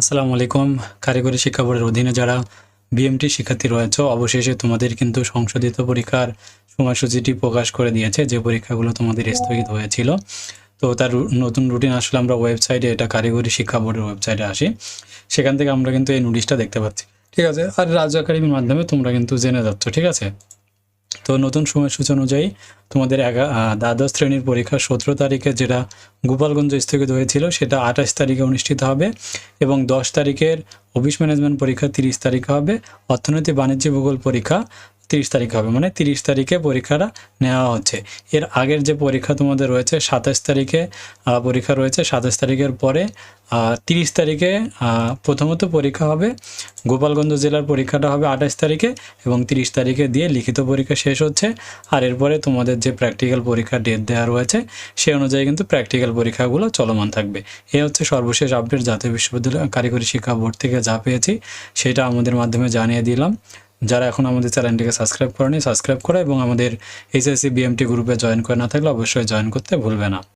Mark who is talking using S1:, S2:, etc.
S1: আসসালামু আলাইকুম। কারিগরি শিক্ষা বোর্ডের অধীনে যারা বিএমটি শিক্ষার্থী রয়েছে, অবশেষে তোমাদের কিন্তু সংশোধিত পরীক্ষার সময়সূচিটি প্রকাশ করে দিয়েছে, যে পরীক্ষাগুলো তোমাদের স্থগিত হয়েছিল। তো তার নতুন রুটিন আসলে আমরা ওয়েবসাইটে, এটা কারিগরি শিক্ষা বোর্ডের ওয়েবসাইটে আসি। সেখান থেকে আমরা কিন্তু এই নোটিশটা দেখতে পাচ্ছি। ঠিক আছে, আর রাজ্য একাডেমির মাধ্যমে তোমরা কিন্তু জেনে যাচ্ছ, ঠিক আছে? তো নতুন সময় সূচনা অনুযায়ী তোমাদের দ্বাদশ শ্রেণির পরীক্ষা সতেরো তারিখে যেটা গোপালগঞ্জ স্থগিত হয়েছিল, সেটা আঠাশ তারিখে অনুষ্ঠিত হবে এবং দশ তারিখের অফিস ম্যানেজমেন্ট পরীক্ষা তিরিশ তারিখে হবে। অর্থনীতি বাণিজ্য ভূগোল পরীক্ষা তিরিশ তারিখ হবে মানে তিরিশ তারিখে পরীক্ষাটা নেওয়া হচ্ছে। এর আগের যে পরীক্ষা তোমাদের রয়েছে সাতাশ তারিখে পরীক্ষা রয়েছে সাতাশ তারিখের পরে তিরিশ তারিখে প্রথমত পরীক্ষা হবে গোপালগঞ্জ জেলার পরীক্ষাটা হবে আঠাশ তারিখে এবং তিরিশ তারিখে দিয়ে লিখিত পরীক্ষা শেষ হচ্ছে। আর এরপরে তোমাদের যে প্র্যাকটিক্যাল পরীক্ষার ডেট দেওয়া রয়েছে সেই অনুযায়ী কিন্তু প্র্যাকটিক্যাল পরীক্ষাগুলো চলমান থাকবে। এ হচ্ছে সর্বশেষ আপডেট জাতীয় বিশ্ববিদ্যালয় কারিগরি শিক্ষা বোর্ড থেকে যা পেয়েছি, সেটা আমাদের মাধ্যমে জানিয়ে দিলাম। যারা এখন আমাদের চ্যানেলটিকে সাবস্ক্রাইব করেনি, সাবস্ক্রাইব করে এবং আমাদের এইচএসসি বিএমটি গ্রুপে জয়েন করে না থাকলে অবশ্যই জয়েন করতে ভুলবে না।